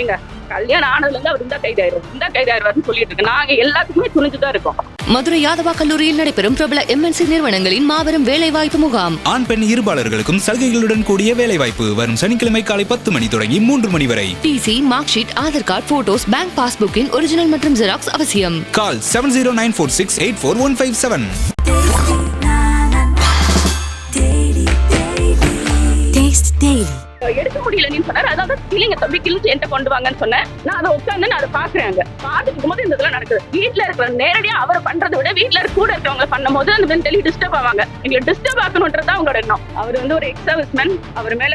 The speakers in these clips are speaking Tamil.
எங்க கல்யாணம் ஆனதுல இருந்து அவர் இந்த கைதாயிரும் இந்த கைதாயிருவாருன்னு சொல்லிட்டு இருக்கு. நாங்க எல்லாத்துக்குமே துணிஞ்சுதான் இருக்கோம். மதுரை யாதவா கல்லூரியில் நடைபெறும் பிரபல எம்என்சி நிறுவனங்களின் மாபெரும் வேலைவாய்ப்பு முகாம். ஆண் பெண் இருபாலர்களுக்கும் சலுகைகளுடன் கூடிய வேலைவாய்ப்பு வரும் சனிக்கிழமை காலை பத்து மணி தொடங்கி மூன்று மணி வரை. TC mark sheet Aadhaar card photos bank பாஸ்புக்கின் original மற்றும் ஜெராக்ஸ் அவசியம். Call seven zero nine four six eight four one five seven எடுக்க முடியலன்னு சொன்னார். அதாவது கிளிங்க தம்பி கிழிச்சு என்கிட்ட கொண்டு வாங்கன்னு சொன்னேன். நான் அதை உட்காந்து நான் அதை பாக்குறேன் அங்க. பாத்துட்டு போது இந்த இதெல்லாம் நடக்குது. வீட்டுல இருக்கிற நேரடியா அவர் பண்றதை விட வீட்டுல இருக்க கூட இருக்கிறவங்க பண்ணும்போது அந்த மென்டலி டிஸ்டர்ப் ஆவாங்க. எங்களை டிஸ்டர்ப் ஆக்கணும்ன்றது அவங்களோட எண்ணம். அவர் வந்து ஒரு எக்ஸ் சர்வீஸ்மேன் அவர் மேல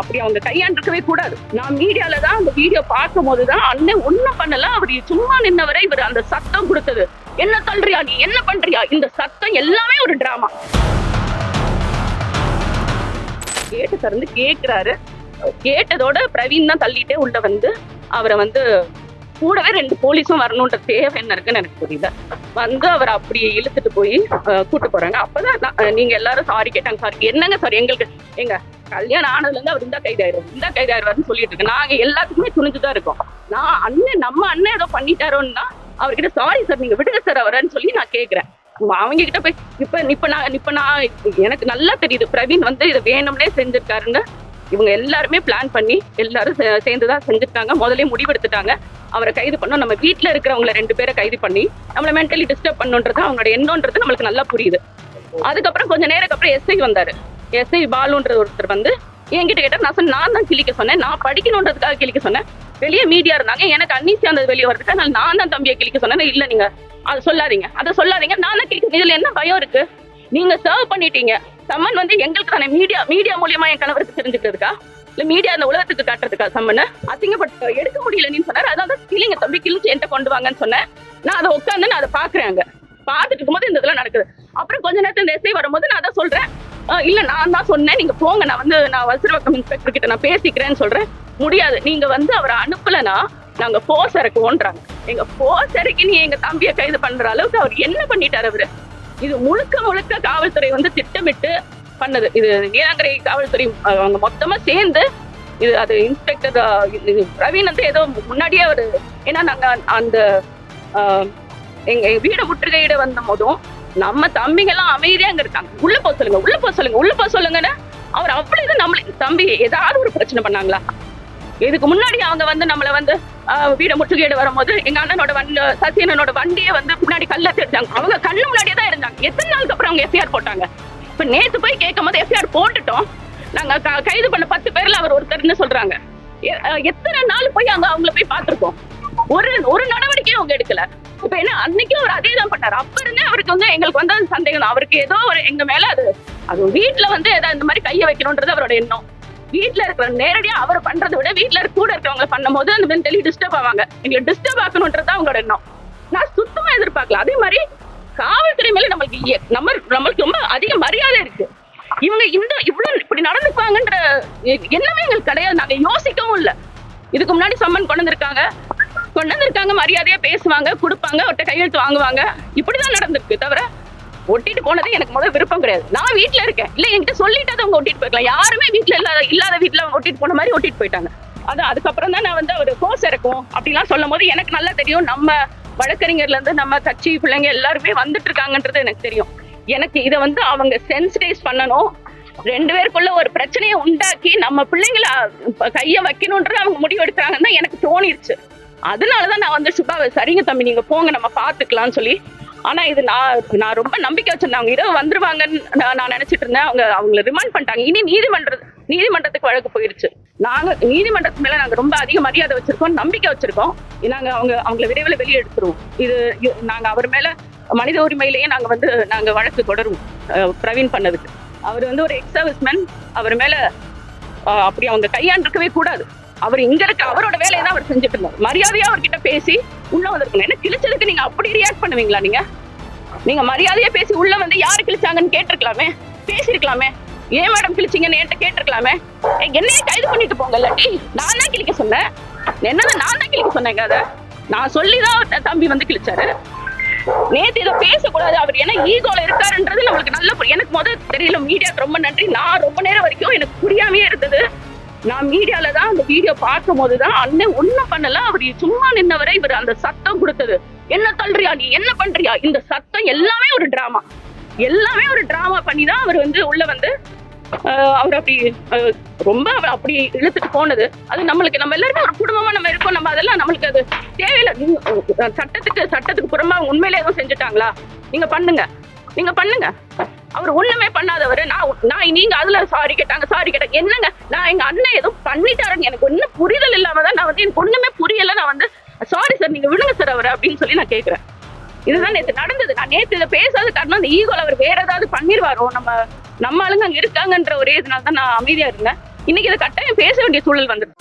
அப்படி அவங்க கையாண்டிருக்கவே கூடாது. நான் மீடியால தான் அந்த வீடியோ பார்க்கும் போதுதான் அண்ணன் ஒண்ணும் பண்ணல. அவர் சும்மா நின்னவரை இவர் அந்த சத்தம் கொடுத்தது. என்ன தள்ளுறியா நீ? என்ன பண்றியா? இந்த சத்தம் எல்லாமே ஒரு டிராமா கேட்டு திறந்து கேட்கிறாரு கேட்டதோட பிரவீன் தான் தள்ளிட்டே உள்ள வந்து அவரை வந்து கூடவே ரெண்டு போலீஸும் வரணுன்ற தேவை என்ன இருக்குன்னு எனக்கு புரியல. வந்து அவர் அப்படியே இழுத்துட்டு போய் கூட்டு போறாங்க. அப்பதான் நான், நீங்க எல்லாரும் சாரி கேட்டாங்க. சாரி என்னங்க சாரி எங்களுக்கு எங்க கல்யாணம் ஆனதுல இருந்து அவர் இந்த கைதாயிரும் இந்த கைதாயிருவாருன்னு சொல்லிட்டு இருக்கு. நாங்க எல்லாத்துக்குமே துணிஞ்சுதான் இருக்கோம். நான் அண்ணன் நம்ம அண்ணன் ஏதோ பண்ணிட்டாரோன்னா அவர்கிட்ட சாரி சார் நீங்க விடுங்க சார் அவரன்னு சொல்லி நான் கேக்குறேன். அவங்க கிட்ட போய் இப்ப இப்ப நான் இப்ப நான் எனக்கு நல்லா தெரியுது. பிரவீன் வந்து இதை வேணும்னே செஞ்சிருக்காருன்னு இவங்க எல்லாருமே பிளான் பண்ணி எல்லாரும் சேர்ந்து தான் செஞ்சுட்டாங்க முதல்ல முடிவெடுத்துட்டாங்க. அவரை கைது பண்ணோம். நம்ம வீட்ல இருக்கிறவங்கள ரெண்டு பேரை கைது பண்ணி நம்மள மென்டலி டிஸ்டர்ப் பண்ணுன்றது அவங்களோட எண்ணோன்றது நம்மளுக்கு நல்லா புரியுது. அதுக்கப்புறம் கொஞ்ச நேரம் அப்புறம் எஸ்ஐ வந்தாரு. எஸ்ஐ பாலுன்ற ஒருத்தர் வந்து என்கிட்ட கேட்டார். நான் சொன்னேன் நான் தான் கிழிக்க சொன்னேன். நான் படிக்கணுன்றதுக்காக கிழிக்க சொன்னேன். வெளியே மீடியா இருந்தாங்க. எனக்கு அன்னீசியா அந்த வெளியே வரதுக்கு நான் தான் தம்பியை கிழிக்க சொன்னேன். இல்லை நீங்க அதை சொல்லாதீங்க. அதை சொல்லாதீங்க. நான் தான் கிளிக்க இதில் என்ன பயம் இருக்கு? நீங்க சர்வ் பண்ணிட்டீங்க. சம்மன் வந்து எங்களுக்கு தானே மீடியா மீடியா மூலியமா என் கணவருக்கு தெரிஞ்சுக்கிறதுக்கா? இல்ல மீடியா அந்த உலகத்துக்கு காட்டுறதுக்கா சம்மன்? அசிங்கப்பட்டு எடுக்க முடியலன்னு சொன்னாரு. அதான் கிளிங்க தம்பி கிழிஞ்சு என்கிட்ட கொண்டு வாங்கன்னு சொன்னேன். நான் அதை உட்காந்து நான் அதை பாக்குறேன் அங்க. பார்த்துட்டு இருக்கும்போது இந்த இதெல்லாம் நடக்குது. அப்புறம் கொஞ்ச நேரத்துல இந்த எஸ்ஐ வரும்போது நான் அதான் சொல்றேன். இல்ல நான் தான் சொன்னேன். நீங்க போங்க. நான் வந்து நான் வசிரவக்கம் இன்ஸ்பெக்டர் கிட்ட நான் பேசிக்கிறேன்னு சொல்றேன். முடியாது. நீங்க வந்து அவரை அனுப்பலனா நாங்க போர்ஸ் இறக்குவோன்றாங்க. எங்க போர்ஸ் இறக்கி நீ எங்க தம்பியை கைது பண்ற அளவுக்கு அவர் என்ன பண்ணிட்டாரு அவரு? இது முழுக்க முழுக்க காவல்துறை வந்து திட்டமிட்டு பண்ணது. இது நீலாங்கரை காவல்துறை அவங்க மொத்தமா சேர்ந்து இது அது இன்ஸ்பெக்டர் இது பிரவீன் வந்து ஏதோ முன்னாடியே அவரு ஏன்னா நாங்க அந்த அஹ், எங்க எங்க முற்றுகையிட வந்த போதும் நம்ம தம்பிங்க எல்லாம் அமைதியா அங்க இருக்காங்க. உள்ள போக சொல்லுங்க உள்ள போக சொல்லுங்க உள்ள போக சொல்லுங்கன்னு அவர் அவ்வளவு நம்மளுக்கு தம்பி ஏதாவது ஒரு பிரச்சனை பண்ணாங்களா? இதுக்கு முன்னாடி அவங்க வந்து நம்மள வந்து ஆஹ், வீட முற்றுகையிட வரும்போது எங்க அண்ணனோட வண்டி சசியனோட வண்டியை வந்து முன்னாடி கல்ல தெரிஞ்சாங்க அவங்க கண்ணு முன்னாடியே தான் இருந்தாங்க. எத்தனை நாளுக்கு அப்புறம் அவங்க எஃப்ஐஆர் போட்டாங்க? இப்ப நேத்து போய் கேட்கும் போது எஃப்ஐஆர் போட்டுட்டோம். நாங்க க- கைது பண்ண பத்து பேர்ல அவர் ஒருத்தர்னு சொல்றாங்க. எத்தனை நாள் போய் அங்க அவங்கள போய் பார்த்திருக்கோம் ஒரு ஒரு நடவடிக்கையும் அவங்க எடுக்கல. இப்ப என்ன அன்னைக்கும் அவர் அதே தான் பண்ணாரு. அப்ப இருந்தே அவருக்கு வந்து எங்களுக்கு வந்து சந்தேகம் அவருக்கு ஏதோ ஒரு எங்க மேல அது அது வீட்டுல வந்து ஏதாவது இந்த மாதிரி கையை வைக்கணும்ன்றது அவரோட எண்ணம். வீட்ல இருக்கிற நேரடியா அவர் பண்றதை விட வீட்ல இருக்க கூட இருக்கிறவங்க பண்ணும்போது அந்த மென்டலி டிஸ்டர்ப் ஆவாங்க. எங்களை டிஸ்டர்ப் ஆக்கணும்ன்றது தான் அவங்களோட எண்ணம். நான் சுத்தமா எதிர்பார்க்கல. அதே மாதிரி காவல்துறை மேல நம்மளுக்கு நம்ம நம்மளுக்கு ரொம்ப அதிக மரியாதை இருக்கு. இவங்க இந்த இவ்வளவு இப்படி நடந்துக்குவாங்கன்ற எண்ணமே எங்களுக்கு கிடையாது. நாங்க யோசிக்கவும் இல்ல. இதுக்கு முன்னாடி சம்மன் கொண்டு வந்திருக்காங்க. கொண்டு வந்திருக்காங்க மரியாதையா பேசுவாங்க கொடுப்பாங்க அவர்கிட்ட கையெழுத்து வாங்குவாங்க. இப்படிதான் நடந்திருக்கு தவிர ஒட்டிட்டு போனது எனக்கு முதல் விருப்பம் கிடையாது. நான் வீட்டுல இருக்கேன். இல்ல என்கிட்ட சொல்லிட்டு அவங்க ஒட்டிட்டு போயிருக்கலாம். யாருமே வீட்டுல இல்லாத இல்லாத வீட்டுல ஒட்டிட்டு போன மாதிரி ஒட்டிட்டு போயிட்டாங்க. அதான் அதுக்கப்புறம் தான் நான் வந்து அவர் கோர்ஸ் இறக்கும் அப்படிலாம் சொல்லும் போது எனக்கு நல்லா தெரியும். நம்ம வழக்கறிஞர்ல இருந்து நம்ம கட்சி பிள்ளைங்க எல்லாருமே வந்துட்டு இருக்காங்கன்றது எனக்கு தெரியும். எனக்கு இதை வந்து அவங்க சென்சிடைஸ் பண்ணணும். ரெண்டு பேருக்குள்ள ஒரு பிரச்சனையை உண்டாக்கி நம்ம பிள்ளைங்கள கைய வைக்கணும்ன்ற அவங்க முடிவெடுத்தாங்கன்னு தான் எனக்கு தோணிருச்சு. அதனாலதான் நான் வந்து சுபா சரிங்க தம்பி நீங்க போங்க நம்ம பாத்துக்கலாம்னு சொல்லி ஆனா இது நான் நான் ரொம்ப நம்பிக்கை வச்சிருந்தேன். அவங்க இரவு வந்துருவாங்கன்னு நான் நான் நினைச்சிட்டு இருந்தேன். அவங்க அவங்கள ரிமாண்ட் பண்ணிட்டாங்க. இனி நீதிமன்ற நீதிமன்றத்துக்கு வழக்கு போயிருச்சு. நாங்க நீதிமன்றத்து மேல நாங்க ரொம்ப அதிக மரியாதை வச்சிருக்கோம் நம்பிக்கை வச்சிருக்கோம். நாங்க அவங்க அவங்கள விரைவில் வெளியே எடுத்துருவோம். இது நாங்க அவர் மேல மனித உரிமையிலேயே நாங்க வந்து நாங்க வழக்கு தொடருவோம். பிரவீன் பண்ணதுக்கு. அவர் வந்து ஒரு எக்ஸ் சர்வீஸ்மேன் அவர் மேல அப்படி அவங்க கையாண்டிருக்கவே கூடாது. அவர் இங்க இருக்க அவரோட வேலையை தான் அவர் செஞ்சுட்டு இருந்தார். மரியாதையா அவர்கிட்ட பேசி உள்ள வந்திருக்கணும். ஏன்னா கிழிச்சதுக்கு நீங்க அப்படி ரியாக்ட் பண்ணுவீங்களா நீங்க? நீங்க மரியாதையா பேசி உள்ள வந்து யாரு கிழிச்சாங்கன்னு கேட்டிருக்கலாமே? பேசிருக்கலாமே ஏன் மேடம் கிழிச்சீங்கன்னு என்கிட்ட கேட்டிருக்கலாமே? என்னையே கைது பண்ணிட்டு போங்க இல்லாட்டி நான் தான் கிழிக்க சொன்னேன். என்னதான் நான் தான் கிழிக்க சொன்னேங்க அதை. நான் சொல்லிதான் த- தம்பி வந்து கிழிச்சாரு. நேத்து இதை பேசக்கூடாது அவர். என்ன ஈகோல இருக்காருன்றது நம்மளுக்கு நல்ல எனக்கு முதல் தெரியல மீடியாக்கு ரொம்ப நன்றி. நான் ரொம்ப நேரம் வரைக்கும் எனக்கு புரியாமையே இருந்தது. நான் மீடியால தான் அந்த வீடியோ பார்க்கும் போதுதான் அண்ணன் ஒண்ணும் பண்ணல. அவர் சும்மா நின்னவரை இவர் அந்த சத்தம் கொடுத்தது. என்ன தள்ளுறியா நீ? என்ன பண்றியா? இந்த சத்தம் எல்லாமே ஒரு டிராமா எல்லாமே ஒரு டிராமா பண்ணி தான் அவர் வந்து உள்ள வந்து ஆஹ் அவர் அப்படி ரொம்ப அவர் அப்படி இழுத்துட்டு போனது. அது நம்மளுக்கு நம்ம எல்லாருமே ஒரு குடும்பமா நம்ம இருக்கோம். நம்ம அதெல்லாம் நம்மளுக்கு அது தேவையில்லை. சட்டத்துக்கு சட்டத்துக்கு புறமா உண்மையிலே எதுவும் செஞ்சுட்டாங்களா? நீங்க பண்ணுங்க. நீங்க பண்ணுங்க. அவர் ஒண்ணுமே பண்ணாதவர். நான் நான் நீங்க அதுல சாரி கேட்டாங்க சாரி கேட்டாங்க. என்னங்க? நான் எங்க அண்ணன் எதுவும் பண்ணிட்டாருன்னு எனக்கு ஒன்னும் புரிதல் இல்லாம தான் நான் வந்து எனக்கு ஒண்ணுமே புரியல நான் வந்து சாரி சார் நீங்க விடுங்க சார் அவரை அப்படின்னு சொல்லி நான் கேக்குறேன். இதுதான் நேத்து நடந்தது. நான் நேத்து இதை பேசாத காரணம் அந்த ஈகோல அவர் வேற ஏதாவது பண்ணிருவாரோ? நம்ம நம்ம ஆளுங்க அங்க இருக்காங்கன்ற ஒரே இதனால தான் நான் அமைதியா இருந்தேன். இன்னைக்கு இதை கட்டாயம் பேச வேண்டிய சூழல் வந்தது